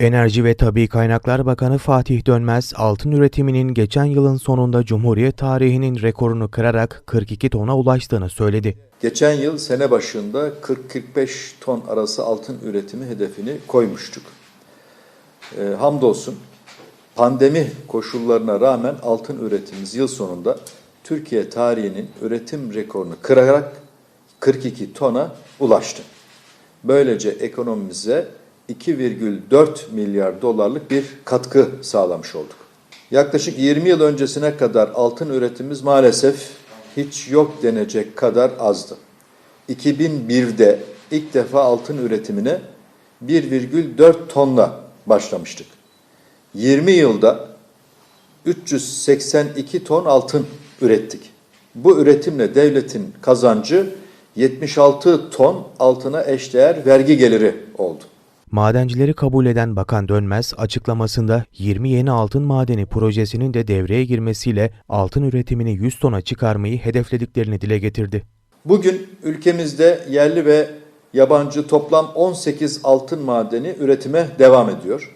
Enerji ve Tabi Kaynaklar Bakanı Fatih Dönmez, altın üretiminin geçen yılın sonunda Cumhuriyet tarihinin rekorunu kırarak 42 tona ulaştığını söyledi. Geçen yıl sene başında 40-45 ton arası altın üretimi hedefini koymuştuk. Ee, hamdolsun pandemi koşullarına rağmen altın üretimimiz yıl sonunda Türkiye tarihinin üretim rekorunu kırarak 42 tona ulaştı. Böylece ekonomimize 2,4 milyar dolarlık bir katkı sağlamış olduk. Yaklaşık 20 yıl öncesine kadar altın üretimimiz maalesef hiç yok denecek kadar azdı. 2001'de ilk defa altın üretimine 1,4 tonla başlamıştık. 20 yılda 382 ton altın ürettik. Bu üretimle devletin kazancı 76 ton altına eşdeğer vergi geliri oldu. Madencileri kabul eden Bakan Dönmez açıklamasında 20 yeni altın madeni projesinin de devreye girmesiyle altın üretimini 100 tona çıkarmayı hedeflediklerini dile getirdi. Bugün ülkemizde yerli ve yabancı toplam 18 altın madeni üretime devam ediyor.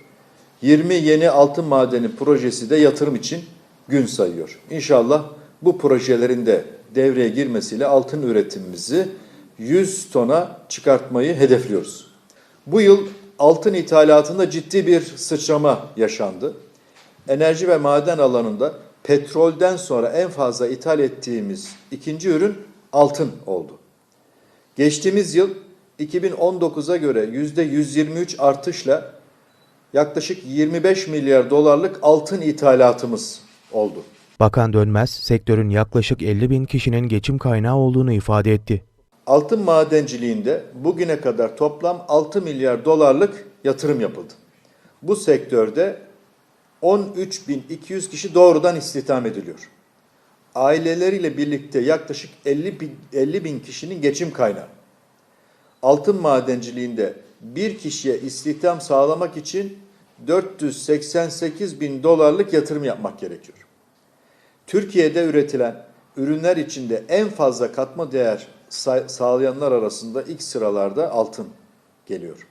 20 yeni altın madeni projesi de yatırım için gün sayıyor. İnşallah bu projelerin de devreye girmesiyle altın üretimimizi 100 tona çıkartmayı hedefliyoruz. Bu yıl altın ithalatında ciddi bir sıçrama yaşandı. Enerji ve maden alanında petrolden sonra en fazla ithal ettiğimiz ikinci ürün altın oldu. Geçtiğimiz yıl 2019'a göre %123 artışla yaklaşık 25 milyar dolarlık altın ithalatımız oldu. Bakan Dönmez, sektörün yaklaşık 50 bin kişinin geçim kaynağı olduğunu ifade etti. Altın madenciliğinde bugüne kadar toplam 6 milyar dolarlık yatırım yapıldı. Bu sektörde 13.200 kişi doğrudan istihdam ediliyor. Aileleriyle birlikte yaklaşık 50 bin, 50 bin kişinin geçim kaynağı. Altın madenciliğinde bir kişiye istihdam sağlamak için 488 bin dolarlık yatırım yapmak gerekiyor. Türkiye'de üretilen ürünler içinde en fazla katma değer sağlayanlar arasında ilk sıralarda altın geliyor.